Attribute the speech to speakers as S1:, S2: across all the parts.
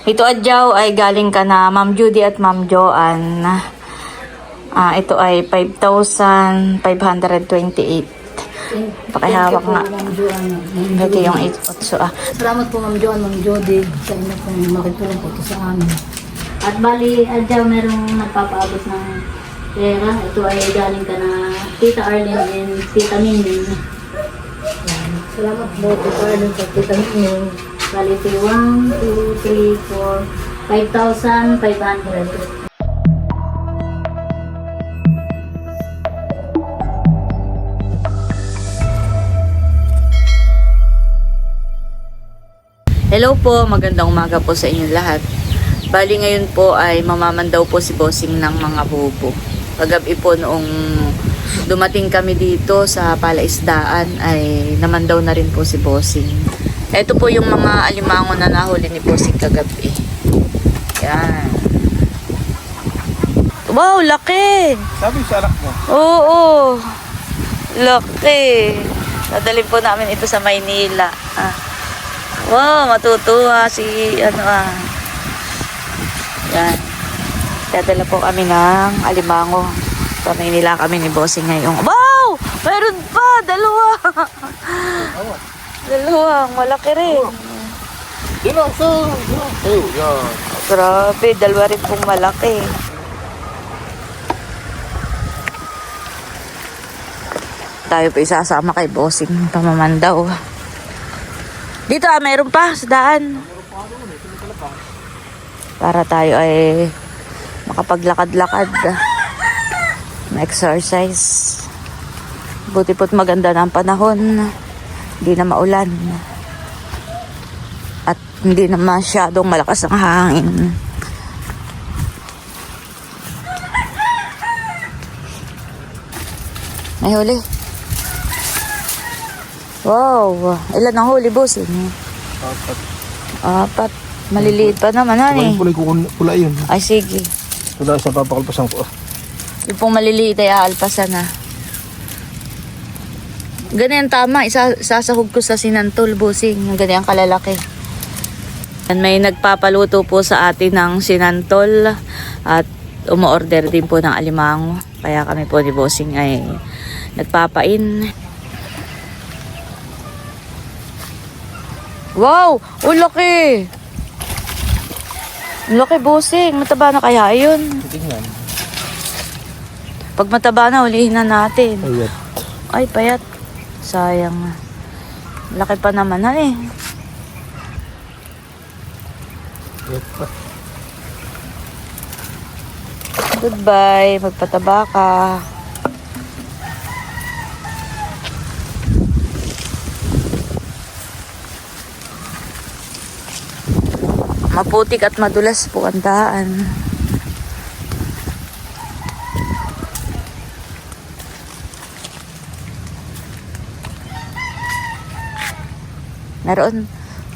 S1: Ito adyaw ay galing ka na Ma'am Judy at Ma'am Joanne. Ah, ito ay 5,528. Pakihawak nga. Ito yung 8 ah.
S2: Salamat po Ma'am Joanne, Ma'am Jody sa inyo pong makitulong po ito sa amin. At bali, adyaw merong nagpapaabot ng pera. Ito ay galing ka na Tita Arlene and Tita. Yan. Salamat po Tita Arlene at Tita Mingming. Yung 1, 2, 3, 4, 5,500.
S1: Hello po, magandang umaga po sa inyong lahat. Bali ngayon po ay mamamandaw po si Bossing ng mga bubo. Pagabi po noong dumating kami dito sa palaisdaan ay namandaw na rin po si Bossing. Ito po yung mga alimango na nahuli ni Bossing kagabi. Yan. Wow, laki!
S3: Sabi sa anak mo,
S1: Oo. Laki. Dadalhin po namin ito sa Maynila. Ah. Wow, matutuwa si ano ah. Yan. Dadala po kami ng alimango. Sa Maynila kami ni Bossing ngayong. Wow! Meron pa! Dalawa! Dalawa. Malaki rin.
S3: Dino, so, dino. Ayun, yan.
S1: Grabe, dalawa rin pong malaki. Tayo pa isasama kay Bossing pamamandaw. Dito ah, mayroon pa sa daan. Para tayo ay makapaglakad-lakad. Ma-exercise. Buti po't maganda na ang panahon. Hindi na maulan. At hindi na masyadong malakas ang hangin. May huli. Wow. Ilan ang huli, boss?
S3: Apat.
S1: Apat. Maliliit pa naman, hani.
S3: pula, kukun, pula yun.
S1: Ay, sige.
S3: Wala sa papakalpasan ko.
S1: Yung pong maliliit ay aalpasan na. Ganyan tama, isa, sasahog ko sa sinantol, busing. Ganyan kalalaki. And may nagpapaluto po sa atin ng sinantol at umu-order din po ng alimango. Kaya kami po ni Bossing ay nagpapain. Wow! Ang laki! Ang laki, Bossing. Mataba na kaya yun?
S3: Tingnan.
S1: Pag mataba na, ulihin na natin.
S3: Ayat.
S1: Ay, payat. Sayang. Laki pa naman na eh. Goodbye. Magpataba ka. Maputik at madulas po ang daan. Meron.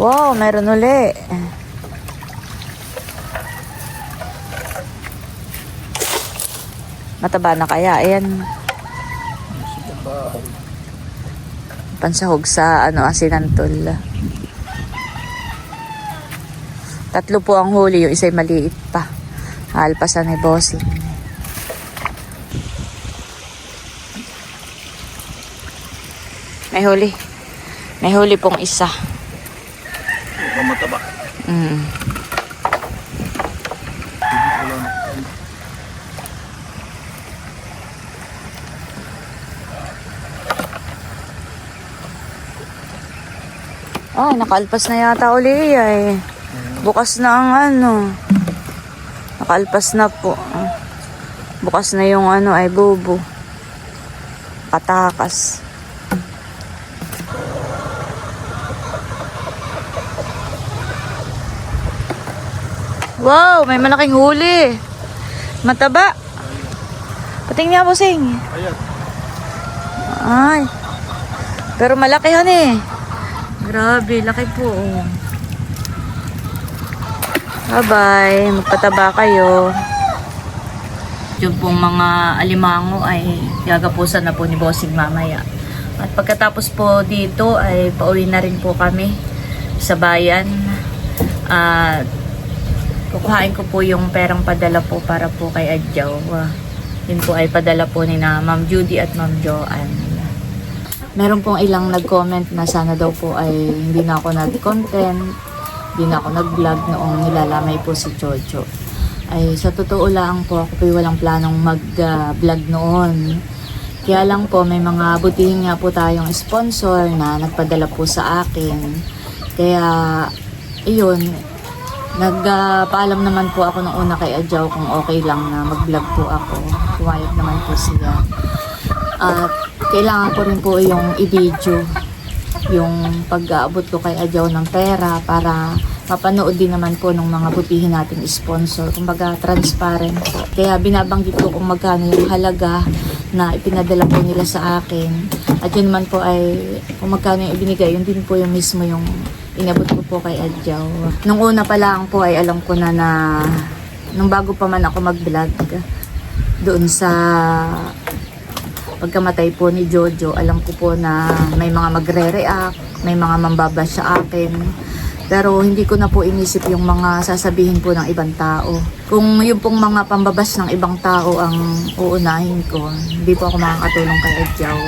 S1: Wow, meron uli. Mataba na kaya. Ayan. Pansahog sa ano, asinantol. Tatlo po ang huli. Yung isa'y maliit pa. Alpasan ni Bossing. May huli. May huli pong isa.
S3: Mukhang mataba.
S1: Mm. Ay, nakalpas na yata uli eh. Bukas na ang ano. Nakalpas na po. Bukas na yung ano ay bubo. Katakas. Wow, may malaking huli. Mataba. Pating niya, bossing.
S3: Ayat.
S1: Ay. Pero malaki yan eh. Grabe, laki po. Bye-bye. Magpataba kayo. Yung pong mga alimango ay gagapusan na po ni Bossing mamaya. At pagkatapos po dito ay pauwi na rin po kami sa bayan. At Kukuhain ko po yung perang padala po para po kay Adjaw. Ah, Yun po ay padala po ni Ma'am Judy at Ma'am Joanne. Meron pong ilang nag-comment na sana daw po ay hindi na ako nag-content, hindi na ako nag-vlog noong nilalamay po si Jojo. Ay sa totoo lang po ako po walang planong mag-vlog noon. Kaya lang po may mga butihin nga po tayong sponsor na nagpadala po sa akin. Kaya iyon, nagpaalam naman po ako nung una kay Adjaw kung okay lang na mag-vlog po ako. Pumayag naman po siya. At kailangan ko rin po yung i-video yung pag-aabot ko kay Adjaw ng pera para mapanood din naman po ng mga butihin nating sponsor. Kumbaga, transparent. Kaya binabanggit ko kung magkano yung halaga na ipinadala po nila sa akin. At yun naman po ay kung magkano yung ibinigay, yun din po yung mismo yung inabot ko po kay Adjaw. Nung una pa lang po ay alam ko na na nung bago pa man ako mag-vlog doon sa pagkamatay po ni Jojo, alam ko po na may mga magre-react, may mga mambaba sa akin. Pero hindi ko na po inisip yung mga sasabihin po ng ibang tao. Kung yung pong mga pambabas ng ibang tao ang uunahin ko, hindi po ako makakatulong kay Edjaw.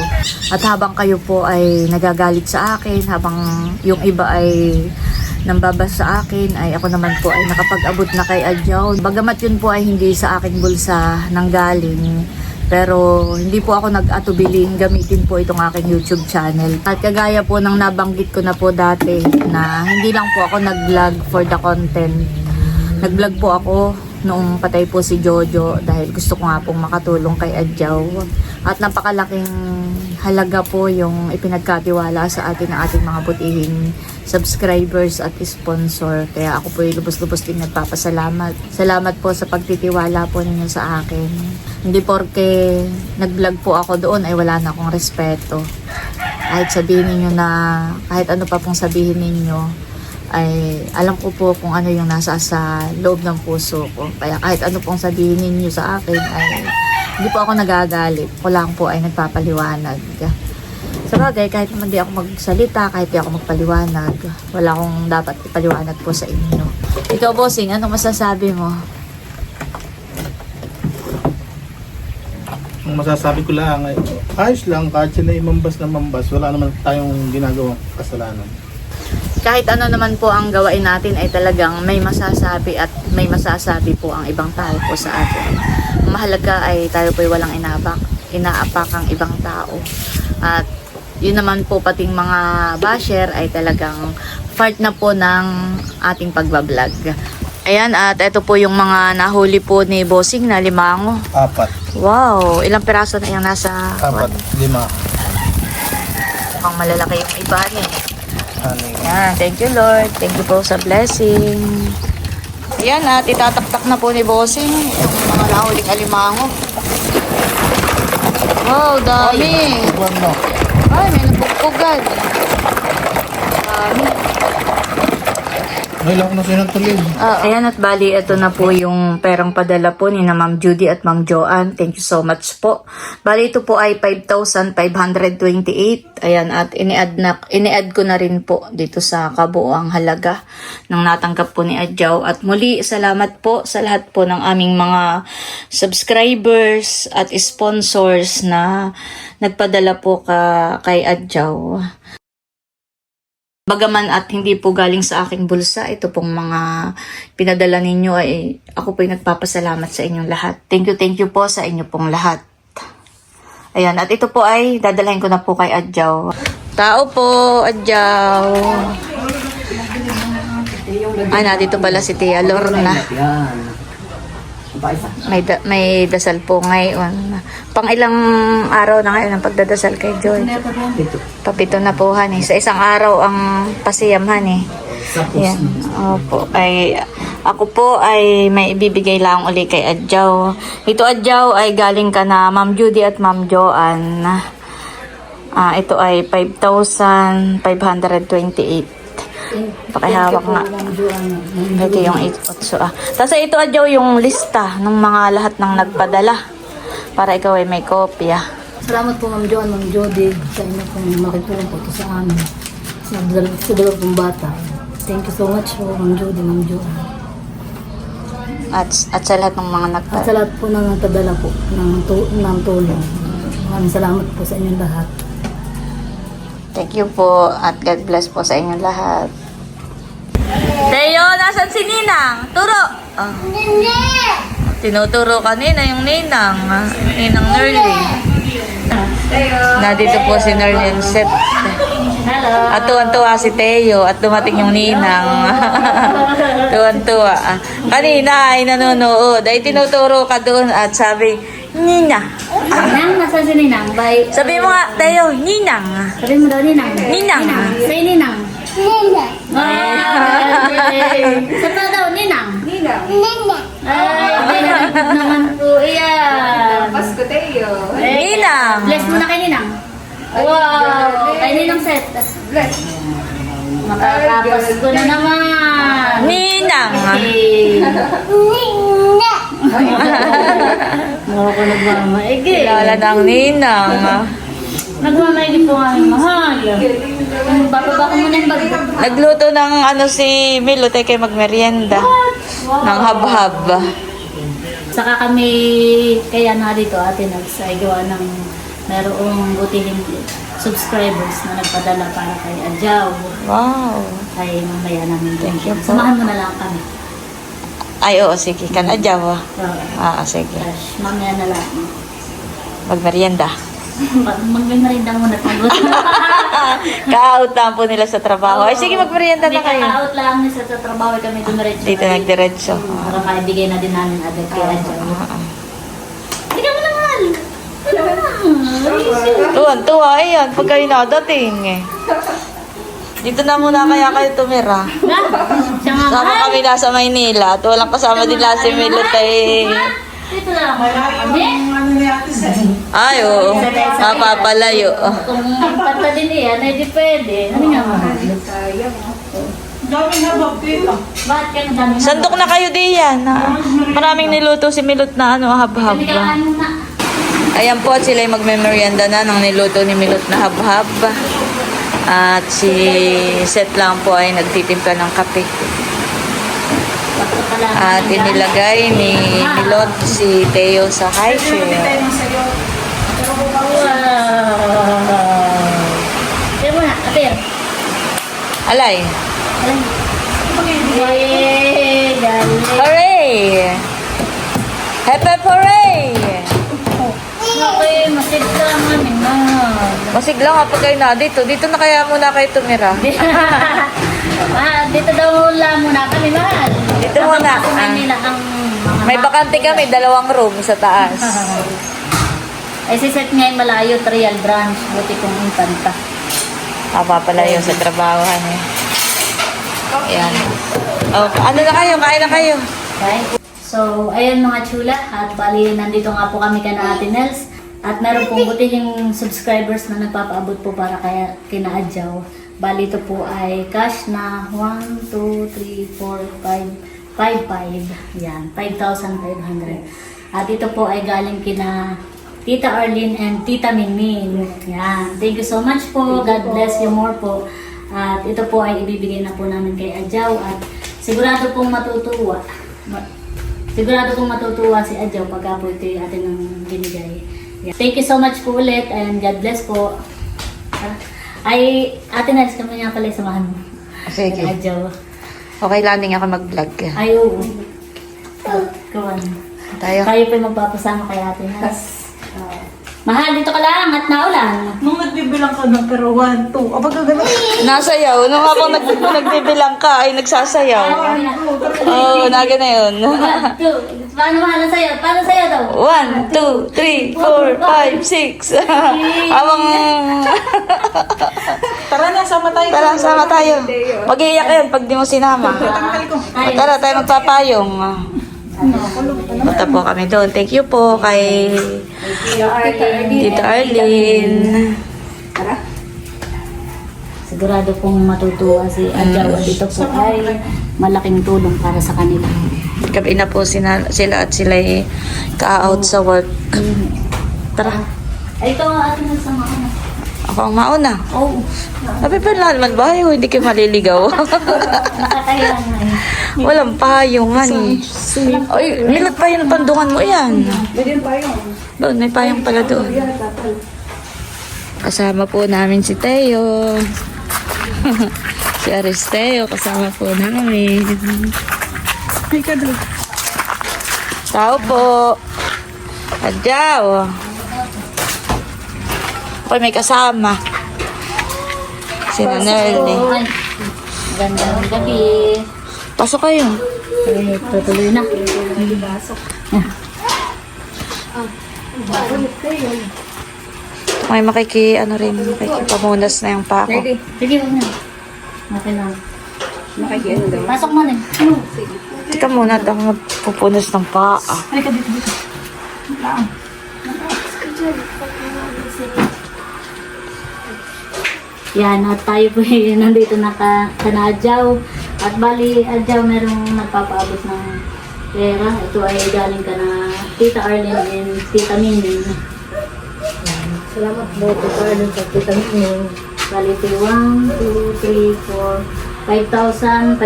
S1: At habang kayo po ay nagagalit sa akin, habang yung iba ay nambabas sa akin, ay ako naman po ay nakapag-abot na kay Adjaw. Bagamat yun po ay hindi sa aking bulsa nanggaling, pero hindi po ako nag-atubiling gamitin po itong aking YouTube channel. At kagaya po ng nabanggit ko na po dati na hindi lang po ako nag-vlog for the content. Nag-vlog po ako noong patay po si Jojo dahil gusto ko nga pong makatulong kay Adjaw. At napakalaking halaga po yung ipinagkatiwala sa atin ng ating mga butihing subscribers at sponsor. Kaya ako po yung lubos-lubos din nagpapasalamat. Salamat po sa pagtitiwala po ninyo sa akin. Hindi porke nag-vlog po ako doon ay wala na akong respeto. Kahit sabihin ninyo na, kahit ano pa pong sabihin ninyo, ay alam ko po kung ano yung nasa sa loob ng puso ko. Kaya kahit ano pong sabihin ninyo sa akin ay hindi po ako nagagalit. Ko lang po ay nagpapaliwanag. Sa bagay, kahit naman di ako magsalita, kahit di ako magpaliwanag, wala akong dapat ipaliwanag po sa inyo. Ikaw, bossing, anong masasabi mo?
S3: Ang masasabi ko lang ay ayos lang kahit sila ay mambas na mambas. Wala naman tayong ginagawang kasalanan.
S1: Kahit ano naman po ang gawain natin ay talagang may masasabi at may masasabi po ang ibang tao po sa atin. Mahalaga ay tayo po ay walang inabak, inaapak ang ibang tao. At yun naman po pating mga basher ay talagang part na po ng ating pagbablog. Ayan, at ito po yung mga nahuli po ni Bossing na limango.
S3: Apat.
S1: Wow, ilang piraso na yung nasa...
S3: Apat. Lima.
S1: Mukhang malalaki yung iba niya.
S3: Ano
S1: Ayan, thank you Lord. Thank you po sa blessing. Ayan at itataktak na po ni Bossing yung mga nahuling alimango. Wow, dami. Ay, may nabugpugan. Dami.
S3: Ngayon lang ako na sinatuloy.
S1: Ah, ayan at bali, ito na po yung perang padala po ni na Ma'am Judy at Ma'am Joanne. Thank you so much po. Bali, ito po ay 5,528. Ayan, at ini-add, na, ini-add ko na rin po dito sa kabuoang halaga ng natanggap po ni Adjaw. At muli, salamat po sa lahat po ng aming mga subscribers at sponsors na nagpadala po ka, kay Adjaw. Bagaman at hindi po galing sa aking bulsa, ito pong mga pinadala ninyo ay ako po ay nagpapasalamat sa inyong lahat. Thank you, thank you po sa inyo pong lahat. Ayan, at ito po ay dadalhin ko na po kay Adjaw. Tao po, Adjaw. Ay, nandito pala si Tia Lorna. May, da- may dasal po ngayon. Pang ilang araw na ngayon ang pagdadasal kay Joy. Papito na po, honey. Sa isang araw ang pasiyam, honey. Yan. Opo. Ay, ako po ay may ibibigay lang uli kay Adjaw. Ito Adjaw ay galing ka na Ma'am Judy at Ma'am Joanne. Ah, ito ay 5,528. Pakihawak nga. Ito yung 8 ah. Tapos ito Adjaw yung lista ng mga lahat ng nagpadala. Para ikaw ay may kopya.
S2: Salamat po Ma'am Joan, Ma'am Jody sa inyo pong makitulong po ito sa amin. Sa dalawa, sa dalawa pong bata. Thank you so much po Ma'am Jody, Ma'am Joan.
S1: At, at sa lahat ng mga
S2: At
S1: nagpa...
S2: sa lahat po ng nagpadala po ng, tu- ng tulong. Maraming salamat po sa inyong lahat.
S1: Thank you po at God bless po sa inyong lahat. Teo, nasan si Ninang? Turo! Ah. Tinuturo kanina yung Ninang. ah, Ninang Nerlin. Nandito po si Nerlin Set.
S2: Hello!
S1: At tuwan-tuwa si Teo at dumating yung Ninang. tuwan-tuwa. Kanina ay nanonood. Ay tinuturo ka doon at sabi, Nina.
S2: Ninang, nasa si Ninang? Bye.
S1: Sabi mo nga, Teo, Ninang.
S2: Sabi mo daw Ninang.
S1: Ninang.
S2: Say Ninang. Ninang. Ay, Sa pa daw, Ninang. Ninang. Ninang. Ay, Ninang naman po iyan.
S4: Pasko tayo.
S1: Ninang.
S2: Bless mo na kay Ninang. Wow! Kay Ninang set.
S4: Bless.
S2: Makakapasko na naman.
S1: Ninang.
S2: Okay. Mga ko nagmamaigi.
S1: Kilala ng Ninang.
S2: Nagmamaigi po ang aming mahal. Bababa ko muna yung bag.
S1: Nagluto ng ano si Milo, tayo kayo magmerienda. Ng habhab.
S2: Saka kami, kaya na dito ate gawa ng merong butihing subscribers na nagpadala para kay Adjaw.
S1: Wow.
S2: Ay mamaya namin
S1: Thank you po.
S2: Samahan mo na lang kami.
S1: Ay, oo, sige. Kanadyaw. ah.
S2: So,
S1: Ah, sige.
S2: gosh, mamaya na lang.
S1: Magmerienda.
S2: Magmamarinda muna mag
S1: Ka-out lang po nila sa trabaho. Ay, sige, magmerienda na kayo.
S2: Kaka-out lang ni sa, trabaho kami dumiretso.
S1: Dito nagdiretso.
S2: Para maibigay na din namin agad kay.
S1: Ah,
S2: Hindi ka mo naman! Ano naman?
S1: Tuwan, tuwa, ayan. Pag kayo nakadating eh. Dito na muna kaya kayo tumira. Sama kami nasa Maynila at walang kasama din lang si Milot ay...
S2: Dito lang kami.
S1: Ay, oo. Mapapalayo.
S2: Kung pata din iyan, eh di pwede. Ano nga mahal? Bakit ka madami na?
S1: Sandok na kayo diyan. ha? Maraming niluto si Milot na ano, habhab.
S2: Muna.
S1: Ayan po at sila ay magme-merienda na ng niluto ni Milot na habhab. At si Seth lang po ay nagtitimpla ng kape. At inilagay ni Milot si Teo sa high chair. Alay. Hooray! Happy hooray!
S2: Okay, masigla ang aming mahal.
S1: Masigla nga pag kayo na dito. Dito na kaya muna kayo tumira.
S2: ah, dito daw lang muna kami mahal.
S1: Dito muna,
S2: Sa
S1: ah.
S2: Manila ang mga
S1: May bakante kami, dalawang room sa taas.
S2: Ay, si Seth ngayon malayo, trial branch. Buti kong impanta.
S1: Papapalayo sa trabahohan eh. Ayan. Oh, ano na kayo? Kain na kayo.
S2: Okay? So, ayun mga chula. At bali, nandito nga po kami ka na Ate Nels. At meron pong butihing subscribers na nagpapaabot po para kaya kina Adjaw. Bali, ito po ay cash na 1, 2, 3, 4, 5, 5, 5. Yan, 5,500. At ito po ay galing kina Tita Arlene and Tita Minmin. Yan. Thank you so much po. God bless you more po. At ito po ay ibibigay na po namin kay Adjaw at sigurado pong matutuwa. Ma- sigurado pong matutuwa si Adjaw pagka po ito yung atin ng binigay. Yan. Thank you so much po ulit and God bless po. Ay, ate Nels, kami nga pala samahan mo.
S1: Sige. Okay, landing ako mag-vlog.
S2: Ay, oo. Oh, kawan.
S1: Tayo.
S2: Tayo po yung magpapasama kay ate Nels. Ah. mahal, dito ka lang at naulan.
S4: Nung nagbibilang ka ng pero 1, 2, abag ka ganun.
S1: Nasayaw. Nung habang nag nagbibilang ka, ay nagsasayaw. Oo, oh, naga na yun.
S2: One, two. Paano mahal sa'yo? Paano sa'yo daw?
S1: One, two, three, four, five, six. Habang...
S4: Tara na, sama tayo.
S1: Tara, sama tayo. Mag-iiyak yan pag di mo sinama. Tara, tayo magpapayong. Punta po kami doon. Thank you po kay Tito Arlene.
S2: Sigurado pong matutuwa si Adjaw at ito po ay malaking tulong para sa kanila.
S1: Gabi na po sina, sila at sila ay ka-out sa work. Tara.
S2: Ay, ito ang ating nasama.
S1: Ako ang mauna.
S2: Oo.
S1: Sabi pa naman ba? Ay, hindi kayo maliligaw.
S2: Nakakaya nga eh.
S1: Walang payong, honey. Ay, nilag pa yung pandungan mo yan. Doon, may payong pala doon. Kasama po namin si Teo. si Aristeo, kasama po namin. Tao po. Adyaw. Ako may kasama. Si.
S2: Ay, Gandang gabi.
S1: Pasok kayo.
S2: Eh, tutuloy na.
S1: May makiki, ano rin, makikipamunas na yung pako.
S2: Sige, huwag na. Okay lang. Pasok mo na. Ano?
S1: Tika muna, ako magpupunas ng paa.
S2: Halika dito, dito. Lang. Yan, at tayo po eh, nandito naka kanadyaw. At bali, adyaw, merong nagpapaabot ng pera. Ito ay galing ka na Tita Arlene and Tita Minin. Yan. Salamat po, Tita Arlene sa Tita Minin. Bali, ito yung 1, 2, 3, 4, 5,500.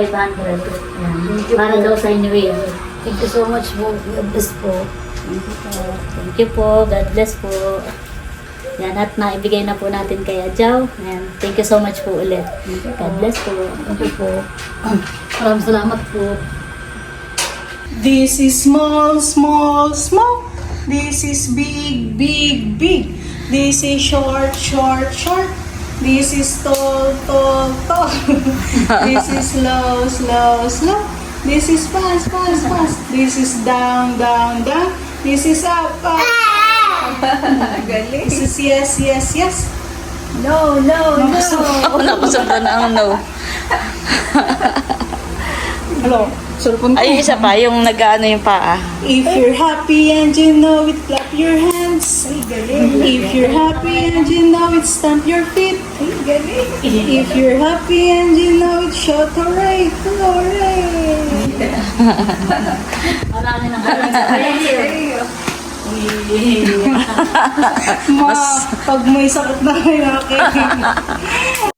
S2: Yan. Para daw sa inyo yun. Thank you so much po. God bless po. Thank you po. Thank you po. God bless po. Yan, at naibigay na po natin kay Adjaw. Yan. Thank you so much po ulit. God bless po. Thank you po. Maraming salamat po.
S4: This is small, small, small. This is big, big, big. This is short, short, short. This is tall, tall, tall. this is slow, slow, slow. This is fast, fast, fast. This is down, down, down. This is up, up. This is yes, yes, yes. No, no, no.
S1: Ako napasobra na ang no.
S4: Hello. Sulpon
S1: Ay, isa pa, yung nag-ano yung paa.
S4: If you're happy and you know it, clap your hands. If you're happy and you know it, stamp your feet. If you're happy and you know it, shout hooray, hooray.
S2: Marami na
S4: Ma, pag may sakit na kayo akin.